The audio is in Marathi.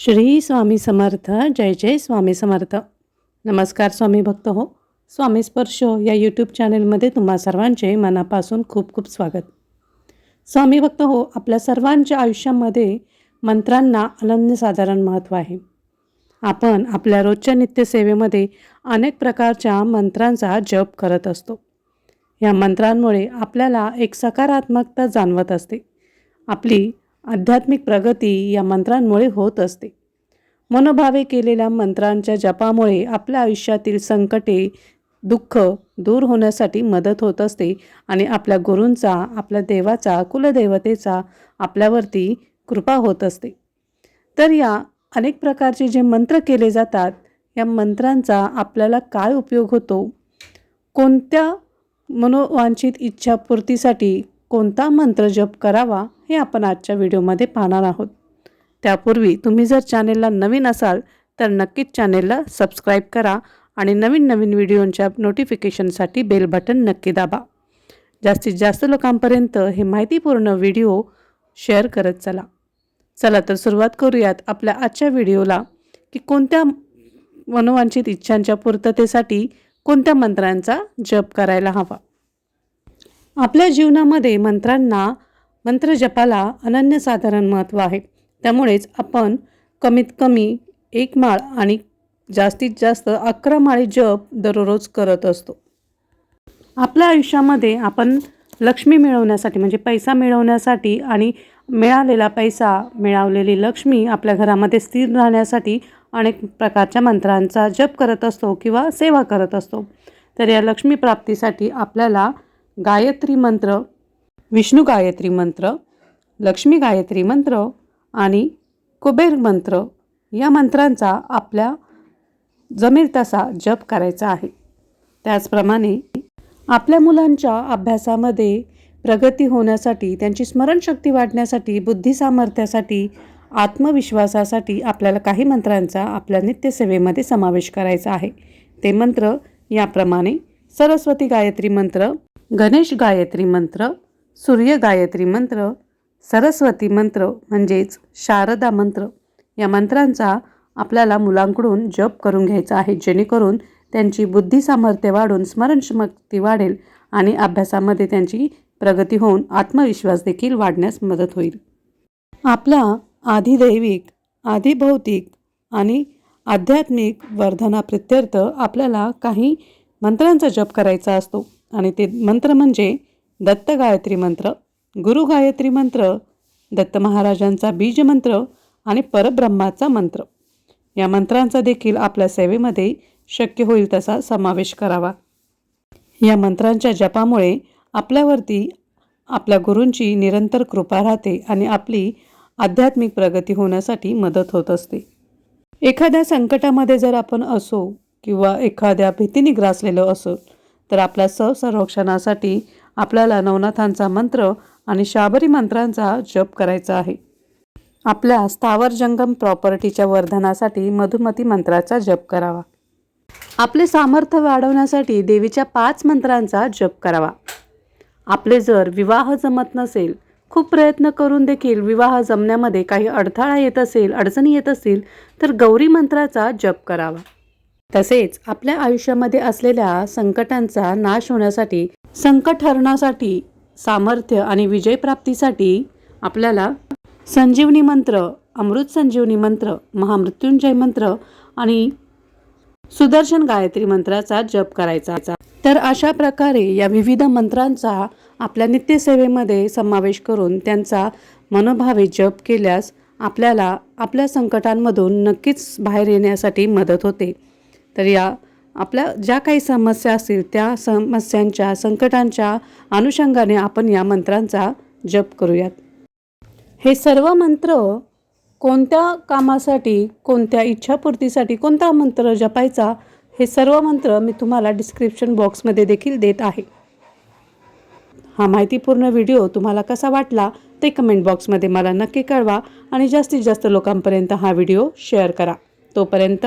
श्री स्वामी समर्थ जय जय स्वामी समर्थ. नमस्कार स्वामी भक्त हो. स्वामी स्पर्श या यूट्यूब चॅनलमध्ये तुम्हा सर्वांचे मनापासून खूप खूप स्वागत. स्वामी भक्त हो आपल्या सर्वांच्या आयुष्यामध्ये मंत्रांना अनन्यसाधारण महत्त्व आहे. आपण आपल्या रोजच्या नित्यसेवेमध्ये अनेक प्रकारच्या मंत्रांचा जप करत असतो. या मंत्रांमुळे आपल्याला एक सकारात्मकता जाणवत असते. आपली आध्यात्मिक प्रगती या मंत्रांमुळे होत असते. मनोभावे केलेल्या मंत्रांच्या जपामुळे आपल्या आयुष्यातील संकटे दुःख दूर होण्यासाठी मदत होत असते आणि आपल्या गुरूंचा आपल्या देवाचा कुलदेवतेचा आपल्यावरती कृपा होत असते. तर या अनेक प्रकारचे जे मंत्र केले जातात या मंत्रांचा आपल्याला काय उपयोग होतो? कोणत्या मनोवांछित इच्छापूर्तीसाठी कोणता मंत्र जप करावा हे आपण आजच्या व्हिडिओमध्ये पाहणार आहोत. त्यापूर्वी तुम्ही जर चॅनेलला नवीन असाल तर नक्कीच चॅनेलला सबस्क्राईब करा आणि नवीन नवीन व्हिडिओंच्या नोटिफिकेशनसाठी बेल बटन नक्की दाबा. जास्तीत जास्त लोकांपर्यंत हे माहितीपूर्ण व्हिडिओ शेअर करत चला. चला तर सुरुवात करूयात आपल्या आजच्या व्हिडिओला की कोणत्या मनोवांछित इच्छांच्या पूर्ततेसाठी कोणत्या मंत्रांचा जप करायला हवा. आपल्या जीवनामध्ये मंत्रांना मंत्रजपाला अनन्यसाधारण महत्त्व आहे. त्यामुळेच आपण कमीत कमी एक माळ आणि जास्तीत जास्त अकरा माळी जप दररोज करत असतो. आपल्या आयुष्यामध्ये आपण लक्ष्मी मिळवण्यासाठी म्हणजे पैसा मिळवण्यासाठी आणि मिळालेला पैसा मिळवलेली लक्ष्मी आपल्या घरामध्ये स्थिर राहण्यासाठी अनेक प्रकारच्या मंत्रांचा जप करत असतो किंवा सेवा करत असतो. तर या लक्ष्मी प्राप्तीसाठी आपल्याला गायत्री मंत्र विष्णू गायत्री मंत्र लक्ष्मी गायत्री मंत्र आणि कुबेर मंत्र या मंत्रांचा आपल्या जमेल तसा जप करायचा आहे. त्याचप्रमाणे आपल्या मुलांच्या अभ्यासामध्ये प्रगती होण्यासाठी त्यांची स्मरणशक्ती वाढण्यासाठी बुद्धिसामर्थ्यासाठी आत्मविश्वासासाठी आपल्याला काही मंत्रांचा आपल्या नित्यसेवेमध्ये समावेश करायचा आहे. ते मंत्र याप्रमाणे सरस्वती गायत्री मंत्र गणेश गायत्री मंत्र सूर्य गायत्री मंत्र सरस्वती मंत्र म्हणजेच शारदा मंत्र या मंत्रांचा आपल्याला मुलांकडून जप करून घ्यायचा आहे. जेणेकरून त्यांची बुद्धी सामर्थ्य वाढून स्मरणशक्ती वाढेल आणि अभ्यासामध्ये त्यांची प्रगती होऊन आत्मविश्वास देखील वाढण्यास मदत होईल. आपल्या आधिदैविक आधिभौतिक आणि आध्यात्मिक वर्धना प्रत्यर्थ आपल्याला काही मंत्रांचा जप करायचा असतो. आणि ते मंत्र म्हणजे दत्त गायत्री मंत्र गुरु गायत्री मंत्र दत्त महाराजांचा बीज मंत्र आणि परब्रह्माचा मंत्र. या मंत्रांचा देखील आपल्या सेवेमध्ये शक्य होईल तसा समावेश करावा. या मंत्रांच्या जपामुळे आपल्यावरती आपल्या गुरूंची निरंतर कृपा राहते आणि आपली आध्यात्मिक प्रगती होण्यासाठी मदत होत असते. एखाद्या संकटामध्ये जर आपण असो किंवा एखाद्या भीतीने ग्रासलेलो असो तर आपल्या संरक्षणासाठी आपल्याला नवनाथांचा मंत्र आणि शाबरी मंत्रांचा जप करायचा आहे. आपल्या स्थावर जंगम प्रॉपर्टीच्या वर्धनासाठी मधुमती मंत्राचा जप करावा. आपले सामर्थ्य वाढवण्यासाठी देवीच्या पाच मंत्रांचा जप करावा. आपले जर विवाह जमत नसेल खूप प्रयत्न करून देखील विवाह जमण्यामध्ये काही अडथळा येत असेल अडचणी येत असतील तर गौरी मंत्राचा जप करावा. तसेच आपल्या आयुष्यामध्ये असलेल्या संकटांचा नाश होण्यासाठी संकट हरण्यासाठी सामर्थ्य आणि विजय प्राप्तीसाठी आपल्याला संजीवनी मंत्र अमृत संजीवनी मंत्र महामृत्युंजय मंत्र आणि सुदर्शन गायत्री मंत्राचा जप करायचा. तर अशा प्रकारे या विविध मंत्रांचा आपल्या नित्यसेवेमध्ये समावेश करून त्यांचा मनोभावे जप केल्यास आपल्याला आपल्या संकटांमधून नक्कीच बाहेर येण्यासाठी मदत होते. तर या आपल्या ज्या काही समस्या असतील त्या समस्यांच्या संकटांच्या अनुषंगाने आपण या मंत्रांचा जप करूयात. हे सर्व मंत्र कोणत्या कामासाठी कोणत्या इच्छापूर्तीसाठी कोणता मंत्र जपायचा हे सर्व मंत्र मी तुम्हाला डिस्क्रिप्शन बॉक्समध्ये देखील देत आहे. हा माहितीपूर्ण व्हिडिओ तुम्हाला कसा वाटला ते कमेंट बॉक्समध्ये मला नक्की कळवा आणि जास्तीत जास्त लोकांपर्यंत हा व्हिडिओ शेअर करा. तोपर्यंत